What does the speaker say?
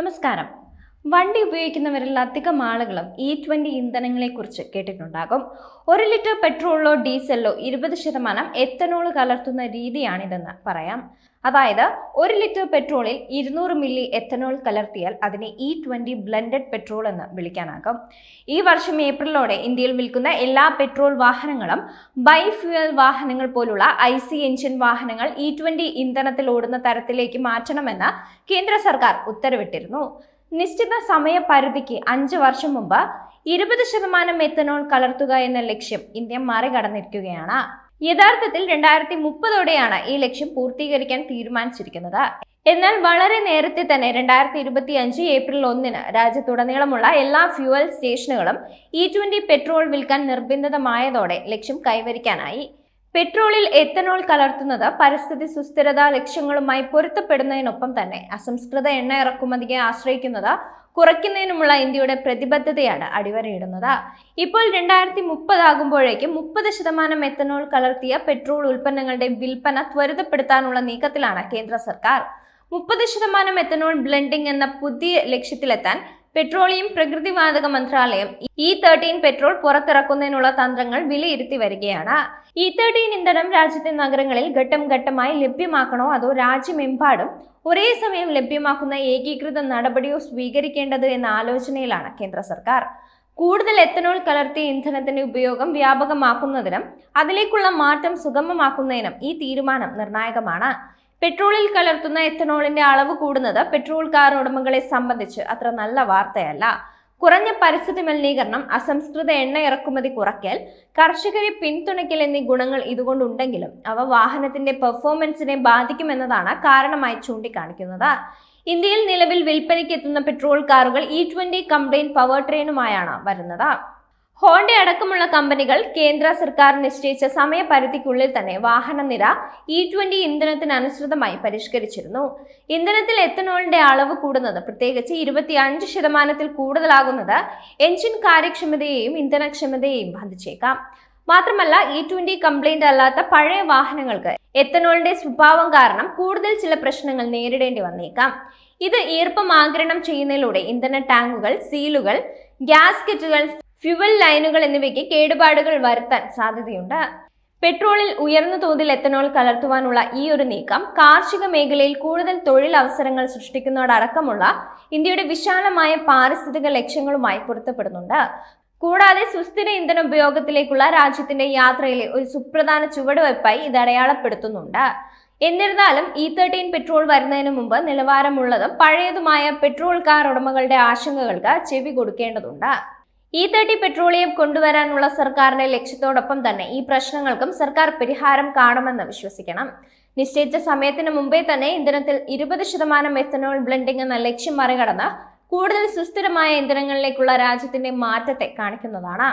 നമസ്കാരം വണ്ടി ഉപയോഗിക്കുന്നവരിൽ അധികം ആളുകളും ഇ ട്വന്റി ഇന്ധനങ്ങളെക്കുറിച്ച് കേട്ടിട്ടുണ്ടാകും. ഒരു ലിറ്റർ പെട്രോളിലോ ഡീസലിലോ ഇരുപത് ശതമാനം എത്തനോൾ കലർത്തുന്ന രീതിയാണിതെന്ന് പറയാം. അതായത് ഒരു ലിറ്റർ പെട്രോളിൽ ഇരുന്നൂറ് മില്ലി എത്തനോൾ കലർത്തിയാൽ അതിനെ ഇ ട്വന്റി ബ്ലെൻഡഡ് പെട്രോൾ എന്ന് വിളിക്കാനാകും. ഈ വർഷം ഏപ്രിലോടെ ഇന്ത്യയിൽ വിൽക്കുന്ന എല്ലാ പെട്രോൾ വാഹനങ്ങളും ബൈഫ്യൂൽ വാഹനങ്ങൾ പോലുള്ള ഐ സി എഞ്ചിൻ വാഹനങ്ങൾ ഇ ട്വന്റി ഇന്ധനത്തിൽ ഓടുന്ന തരത്തിലേക്ക് മാറ്റണമെന്ന് കേന്ദ്ര സർക്കാർ ഉത്തരവിട്ടിരുന്നു. നിശ്ചിത സമയപരിധിക്ക് അഞ്ച് വർഷം മുമ്പ് ഇരുപത് ശതമാനം മെത്തനോൾ കലർത്തുക എന്ന ലക്ഷ്യം ഇന്ത്യ മറികടന്നിരിക്കുകയാണ്. യഥാർത്ഥത്തിൽ രണ്ടായിരത്തി മുപ്പതോടെയാണ് ഈ ലക്ഷ്യം പൂർത്തീകരിക്കാൻ തീരുമാനിച്ചിരിക്കുന്നത്. എന്നാൽ വളരെ നേരത്തെ തന്നെ രണ്ടായിരത്തി ഇരുപത്തി അഞ്ച് ഏപ്രിൽ ഒന്നിന് രാജ്യത്തുടനീളമുള്ള എല്ലാ ഫ്യൂവൽ സ്റ്റേഷനുകളും ഇ ട്വന്റി പെട്രോൾ വിൽക്കാൻ നിർബന്ധിതമായതോടെ ലക്ഷ്യം കൈവരിക്കാനായി. പെട്രോളിൽ എത്തനോൾ കലർത്തുന്നത് പരിസ്ഥിതി സുസ്ഥിരത ലക്ഷ്യങ്ങളുമായി പൊരുത്തപ്പെടുന്നതിനൊപ്പം തന്നെ. അസംസ്കൃത എണ്ണ ഇറക്കുമതിയെ ആശ്രയിക്കുന്നത് കുറയ്ക്കുന്നതിനുമുള്ള ഇന്ത്യയുടെ പ്രതിബദ്ധതയാണ് അടിവരയിടുന്നത്. ഇപ്പോൾ രണ്ടായിരത്തി മുപ്പതാകുമ്പോഴേക്കും മുപ്പത് ശതമാനം എത്തനോൾ കലർത്തിയ പെട്രോൾ ഉൽപ്പന്നങ്ങളുടെ വിൽപ്പന ത്വരിതപ്പെടുത്താനുള്ള നീക്കത്തിലാണ് കേന്ദ്ര സർക്കാർ. മുപ്പത് ശതമാനം എത്തനോൾ ബ്ലെൻഡിംഗ് എന്ന പുതിയ ലക്ഷ്യത്തിലെത്താൻ പെട്രോളിയം പ്രകൃതിവാതക മന്ത്രാലയം ഇ തേർട്ടീൻ പെട്രോൾ പുറത്തിറക്കുന്നതിനുള്ള തന്ത്രങ്ങൾ വിലയിരുത്തി വരികയാണ്. ഇ തേർട്ടീൻ ഇന്ധനം രാജ്യത്തെ നഗരങ്ങളിൽ ഘട്ടം ഘട്ടമായി ലഭ്യമാക്കണോ അതോ രാജ്യമെമ്പാടും ഒരേ സമയം ലഭ്യമാക്കുന്ന ഏകീകൃത നടപടിയോ സ്വീകരിക്കേണ്ടത് എന്ന ആലോചനയിലാണ് കേന്ദ്ര സർക്കാർ. കൂടുതൽ എത്തനോൾ കലർത്തിയ ഇന്ധനത്തിന്റെ ഉപയോഗം വ്യാപകമാക്കുന്നതിനും അതിലേക്കുള്ള മാറ്റം സുഗമമാക്കുന്നതിനും ഈ തീരുമാനം നിർണായകമാണ്. പെട്രോളിൽ കലർത്തുന്ന എത്തനോളിന്റെ അളവ് കൂടുന്നത് പെട്രോൾ കാർ ഉടമകളെ സംബന്ധിച്ച് അത്ര നല്ല വാർത്തയല്ല. കുറഞ്ഞ പരിസ്ഥിതി മലിനീകരണം അസംസ്കൃത എണ്ണ ഇറക്കുമതി കുറയ്ക്കൽ കർഷകരെ പിന്തുണയ്ക്കൽ എന്നീ ഗുണങ്ങൾ ഇതുകൊണ്ടുണ്ടെങ്കിലും അവ വാഹനത്തിന്റെ പെർഫോമൻസിനെ ബാധിക്കുമെന്നതാണ് കാരണമായി ചൂണ്ടിക്കാണിക്കുന്നത്. ഇന്ത്യയിൽ നിലവിൽ വിൽപ്പനയ്ക്ക് എത്തുന്ന പെട്രോൾ കാറുകൾ ഇ ട്വന്റി കംപ്ലൈൻ പവർ ട്രെയിനുമായാണ് വരുന്നത്. ഹോണ്ട അടക്കമുള്ള കമ്പനികൾ കേന്ദ്ര സർക്കാർ നിശ്ചയിച്ച സമയപരിധിക്കുള്ളിൽ തന്നെ വാഹന നിര ഇ ട്വന്റി ഇന്ധനത്തിനനുസൃതമായി പരിഷ്കരിച്ചിരുന്നു. ഇന്ധനത്തിൽ എത്തനോളിന്റെ അളവ് കൂടുന്നത് പ്രത്യേകിച്ച് ഇരുപത്തിയഞ്ച് ശതമാനത്തിൽ കൂടുതലാകുന്നത് എഞ്ചിൻ കാര്യക്ഷമതയെയും ഇന്ധനക്ഷമതയെയും ബാധിച്ചേക്കാം. മാത്രമല്ല ഇ ട്വന്റി കംപ്ലൈന്റ് അല്ലാത്ത പഴയ വാഹനങ്ങൾക്ക് എത്തനോളിന്റെ സ്വഭാവം കാരണം കൂടുതൽ ചില പ്രശ്നങ്ങൾ നേരിടേണ്ടി വന്നേക്കാം. ഇത് ഈർപ്പം ആഗിരണം ചെയ്യുന്നതിലൂടെ ഇന്ധന ടാങ്കുകൾ സീലുകൾ ഗ്യാസ്കറ്റുകൾ ഫ്യുവൽ ലൈനുകൾ എന്നിവയ്ക്ക് കേടുപാടുകൾ വരുത്താൻ സാധ്യതയുണ്ട്. പെട്രോളിൽ ഉയർന്ന തോതിൽ എത്തനോൾ കലർത്തുവാനുള്ള ഈ ഒരു നീക്കം കാർഷിക മേഖലയിൽ കൂടുതൽ തൊഴിലവസരങ്ങൾ സൃഷ്ടിക്കുന്നതോടക്കമുള്ള ഇന്ത്യയുടെ വിശാലമായ പാരിസ്ഥിതിക ലക്ഷ്യങ്ങളുമായി പൊരുത്തപ്പെടുന്നുണ്ട്. കൂടാതെ സുസ്ഥിര ഇന്ധന ഉപയോഗത്തിലേക്കുള്ള രാജ്യത്തിന്റെ യാത്രയിലെ ഒരു സുപ്രധാന ചുവടുവയ്പായി ഇത് അടയാളപ്പെടുത്തുന്നുണ്ട്. എന്നിരുന്നാലും ഇ തേർട്ടീൻ പെട്രോൾ വരുന്നതിന് മുമ്പ് നിലവാരമുള്ളതും പഴയതുമായ പെട്രോൾ കാർ ഉടമകളുടെ ആശങ്കകൾക്ക് ചെവി കൊടുക്കേണ്ടതുണ്ട്. ഇ തേർട്ടി പെട്രോളിയം കൊണ്ടുവരാനുള്ള സർക്കാരിന്റെ ലക്ഷ്യത്തോടൊപ്പം തന്നെ ഈ പ്രശ്നങ്ങൾക്കും സർക്കാർ പരിഹാരം കാണുമെന്ന് വിശ്വസിക്കണം. നിശ്ചയിച്ച സമയത്തിന് മുമ്പേ തന്നെ ഇന്ധനത്തിൽ ഇരുപത് ശതമാനം എത്തനോൾ ബ്ലെൻഡിംഗ് എന്ന ലക്ഷ്യം മറികടന്ന് കൂടുതൽ സുസ്ഥിരമായ ഇന്ധനങ്ങളിലേക്കുള്ള രാജ്യത്തിന്റെ മാറ്റത്തെ കാണിക്കുന്നതാണ്.